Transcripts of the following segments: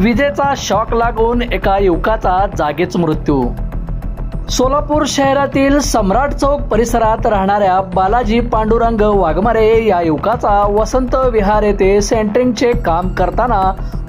विजेचा शॉक लागून एका युवकाचा जागीच मृत्यू. सोलापूर शहरातील सम्राट चौक परिसरात राहणाऱ्या बालाजी पांडुरंग वाघमारे या युवकाचा वसंत विहार येथे सेंटरिंगचे काम करताना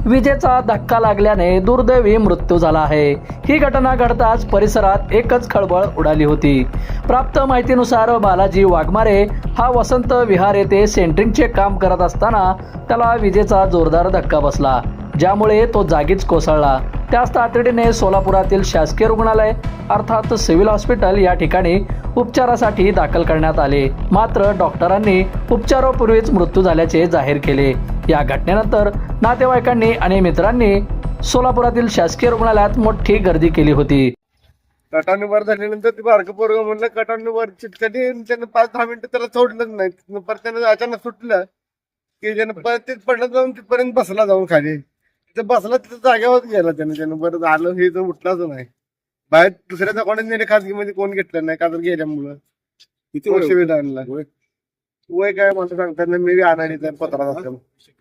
विजेचा धक्का लागल्याने दुर्दैवी मृत्यू झाला आहे. ही घटना घडताच परिसरात एकच खळबळ उडाली होती. प्राप्त माहितीनुसार बालाजी वाघमारे हा वसंत विहार येथे सेंटरिंगचे काम करत असताना त्याला विजेचा जोरदार धक्का बसला. ज्यामुळे तो जागीच कोसळला. त्याच तातडीने सोलापुरातील शासकीय रुग्णालय अर्थात सिव्हिल हॉस्पिटल या ठिकाणी उपचारासाठी दाखल करण्यात आले. मात्र डॉक्टरांनी उपचारापूर्वीच मृत्यू झाल्याचे जाहीर केले. या घटनेनंतर नातेवाईकांनी आणि मित्रांनी सोलापुरातील शासकीय रुग्णालयात मोठी गर्दी केली होती. कटाने झाल्यानंतर ते बारकं पोरग म्हणलं कटाने चिटकटी त्यानं पाच दहा मिनिटं त्याला सोडलंच नाही. परत त्यानं अचानक सुटलं की त्यानं परत ते पडलं जाऊन तिथपर्यंत बसला जाऊन खाली. तिथं बसला तिथं जाग्यावर गेला त्यानं त्यानं बरं आलं हे तर उठलाच नाही. बाहेर दुसऱ्याचा नेले खाजगीमध्ये कोण घेतलं नाही का तर गेल्यामुळं. किती वर्ष वेळ आणला वय? काय मला सांगतात ना मी बी अनाडी तर पत्रात असल्यामुळे.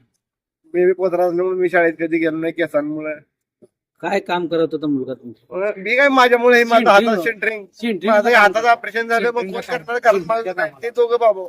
मी बी पत्रात असल्यामुळे मी शाळेत कधी गेलो नाही केसांमुळे. काय काम करत होता मुलगा तुमचा? मी काय माझ्यामुळे हे माझा. हातात. माझं हाताचं ऑपरेशन झालं मग कोण करणार? कारण माझं नाही. ते दोघं बाबा.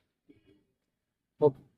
Hope